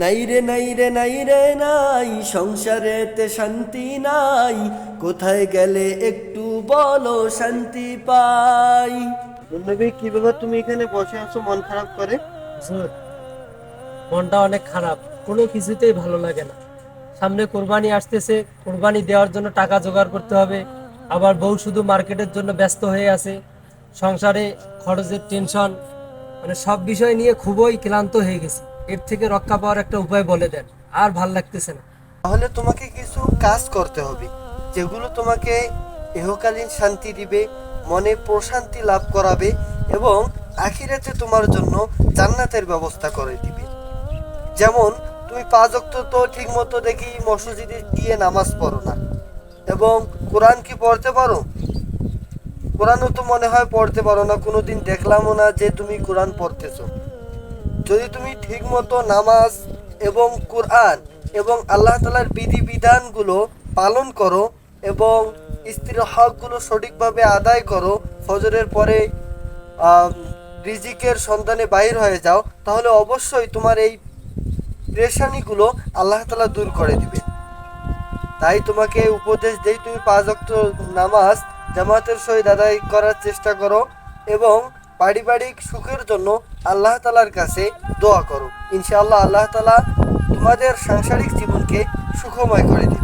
নাই রে নাই রে নাই রে নাই। সংসারেতে শান্তি নাই। কোথায় গেলে একটু বলো শান্তি পাই। নবী কি ব্যাপার তুমি এখানে বসে আছো? মন খারাপ করে? হুজুর, মনটা অনেক খারাপ। কোনো কিছুতেই ভালো লাগে না। সামনে কোরবানি আসতেছে কোরবানি দেওয়ার জন্য টাকা জোগাড় করতে হবে। আবার বউ শুধু মার্কেটের জন্য ব্যস্ত হয়ে আছে। সংসারে খরচের টেনশন মানে সব বিষয় নিয়ে খুবই ক্লান্ত হয়ে গেছি। এর থেকে রক্ষা পাওয়ার একটা উপায় বলে দেন, আর ভালো লাগতেছে না। তাহলে তোমাকে কিছু কাজ করতে হবে, যেগুলো তোমাকে ইহকালীন শান্তি দিবে, মনে প্রশান্তি লাভ করাবে এবং আখিরাতে তোমার জন্য জান্নাতের ব্যবস্থা করে দিবে। যেমন, তুমি পাঁচ অক্ত তো ঠিক মতো দেখি মসজিদে গিয়ে নামাজ পড়ো না, এবং কোরআন কি পড়তে পারো? কোরআনও তো মনে হয় পড়তে পারো না, কোনোদিন দেখলামও না যে তুমি কোরআন পড়তেছো। যদি তুমি ঠিক মতো নামাজ এবং কোরআন এবং আল্লাহ তালার বিধি বিধানগুলো পালন করো এবং স্ত্রীর হকগুলো সঠিকভাবে আদায় করো, ফজরের পরে রিজিকের সন্ধানে বাইর হয়ে যাও, তাহলে অবশ্যই তোমার এই প্রেশানিগুলো আল্লাহ তালা দূর করে দিবে। তাই তোমাকে উপদেশ দেই তুমি পাঁচ অক্ট নামাজ জামাতের সহিত আদায় করার চেষ্টা করো এবং পারিবারিক সুখের জন্য আল্লাহ তালার কাছে দোয়া করো। ইনশাআল্লাহ আল্লাহ তালা তোমাদের সাংসারিক জীবনকে সুখময় করে দিবে।